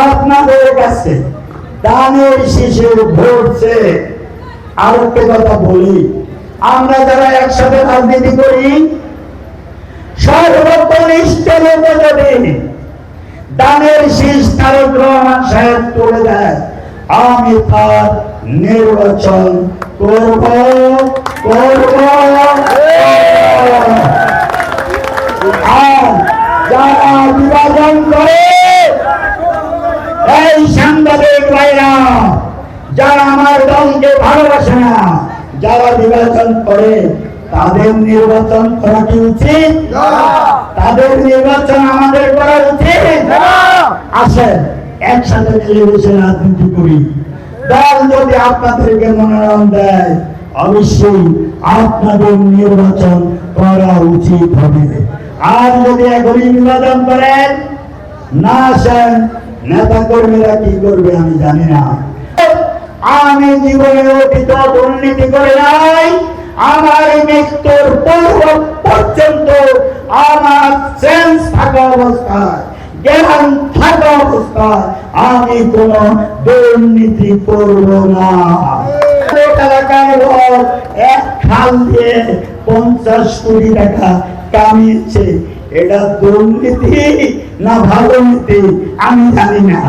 আপনাদের কাছে দানের শিশুর ভোটছে আরেকটা কথা বলি। আমরা যারা একসাথে রাজনীতি করি সর্বকনিষ্ঠ দানের শীষ তারক রহমান সাহেব তুলে দেয় আমি তার নির্বাচন করব করব। আর যারা বিভাজন করে এই সাংবাদিক ভাইরা যারা আমার দলকে ভালোবাসে না যারা বিভাজন করে তাদের নির্বাচন করা কি উচিত? তাদের নির্বাচন আমাদের করা উচিত? আসেন একসাথে মিলে বসে রাজনীতি করি। দল যদি আপনাদেরকে মনোনয়ন দেয় অবশ্যই আপনাদের নির্বাচন করা উচিত হবে। আর যদি এখনই নির্বাচন করেন না আসেন নেতা কর্মীরা কি করবে আমি জানি না। আমি জীবনে অতীত দুর্নীতি করে নাই আমার মৃত্যুর পূর্ব পর্যন্ত আমার সেন্স থাকা অবস্থায়, জ্ঞান থাকা অবস্থায় আমি কোন দুর্নীতি করব না। এক খাল দিয়ে পঞ্চাশ কোটি টাকা কামিয়েছে। এটা দুর্নীতি না ভালো নীতি? আমি জানি না।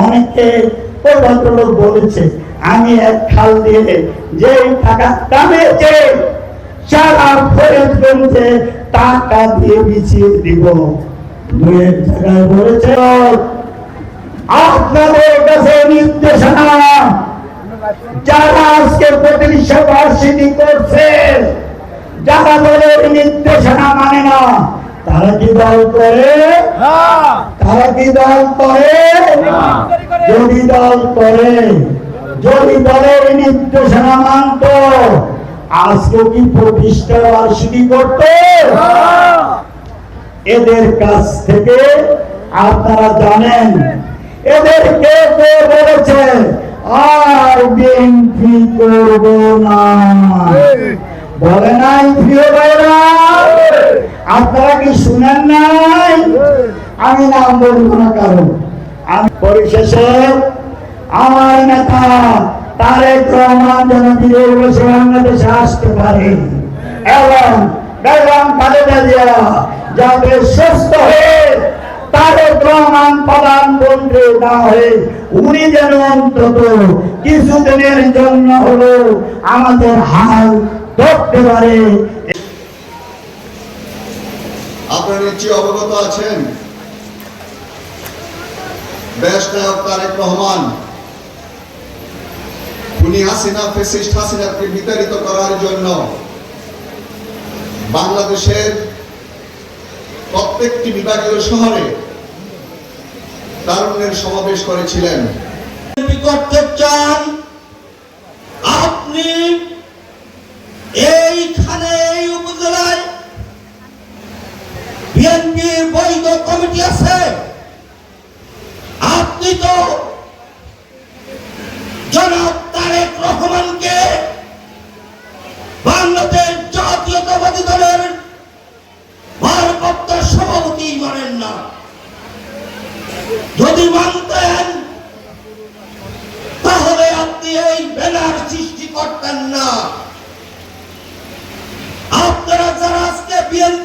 অনেকে ওই ভদ্রলোক বলেছে, আমি এক খাল দিয়ে যে টাকা কামিয়েছে সারা ফরিদগঞ্জে টাকা দিয়ে বিছিয়ে দিব। দুয়ের জায়গায় বলেছে, আপনাদের কাছে নির্দেশনা, যারা আজকে প্রতিষ্ঠা বার্ষিকী করছে, যারা দলের নির্দেশনা মানে না দল করে তারা কি দল করে যদি দল করে যদি দলের নির্দেশনা মানত আজকে কি প্রতিষ্ঠা বার্ষিকী করত? এদের কাছ থেকে আপনারা জানেন এদের কে কে বলেছে আর বিএনপি করব না। বলে নাই প্রিয় ভাইরা? আপনারা কি শুনেন নাই? আমি নাম বলব না কারণ আমি পরিশেষে আমার নেতা রহমান যেন বিজয় বসে বাংলাদেশে আসতে পারে। এবং বেগম খালেদা জিয়া যাতে সুস্থ হয়ে তারেক রহমান না হয়ে উনি যেন অন্তত কিছুদিনের জন্য হলো আমাদের হাল ধরতে পারে। আপনারা অবগত আছেন? তারেক রহমান। হাসিনা, ফেসিস্ট হাসিনাকে বিতাড়িত করার জন্য বাংলাদেশের প্রত্যেকটি বিভাগীয় শহরে তারুণ্যের সমাবেশ করেছিলেন। করতে চান আপনি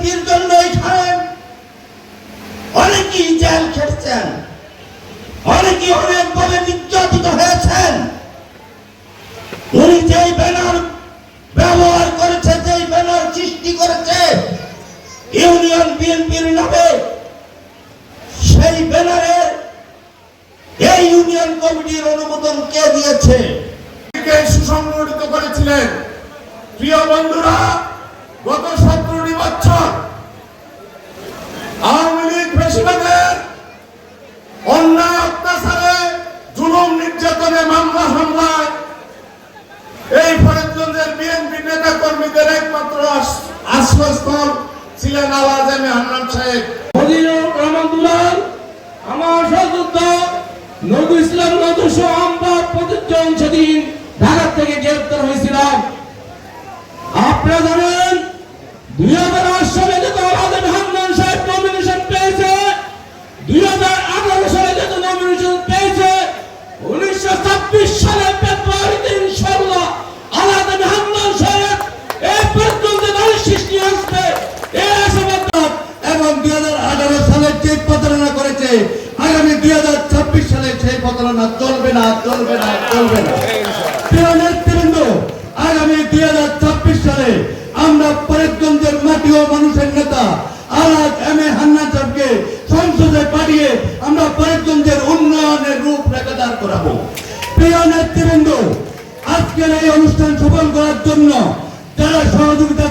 বিএনপির জন্য এখানে অনেকেই জেল খেটছেন, অনেকেই অনেকভাবে নির্যাতিত হয়েছেন। উনি যেই ব্যানার ব্যবহার করেছে, যেই ব্যানার সৃষ্টি করেছে, ইউনিয়ন বিএনপির নামে, সেই ব্যানারের এই ইউনিয়ন কমিটির অনুমোদন কে দিয়েছে? সুসংগঠিত করেছিলেন? প্রিয় বন্ধুরা, গত সতেরোটি বছর ফরিদগঞ্জের বিএনপি নেতা কর্মীদের একমাত্র আশ্রয়স্থল ছিলেন আওয়াজ এম সাহেব। আমার সহযোদ্ধ নজরুল ইসলাম নজরুল আমরা প্রতিজন সেদিন ঢাকা থেকে গ্রেপ্তার হয়েছিলাম। আপনারা জানেন, দুই দুই হাজার ছাব্বিশ সালে সেই প্রতারণা চলবে না চলবে না চলবে না। নেতৃবৃন্দ, আগামী দুই হাজার ছাব্বিশ সালে আমরা ফরিদগঞ্জের মাটি ও মানুষের নেতা আলাদ এম এ হান্নান সাহেবকে সংসদে পাঠিয়ে আমরা ফরিদগঞ্জের উন্নয়নের রূপরেখা দাঁড় করাবো। প্রিয় নেতৃবৃন্দ, আজকের এই অনুষ্ঠান সফল করার জন্য যারা সহযোগিতা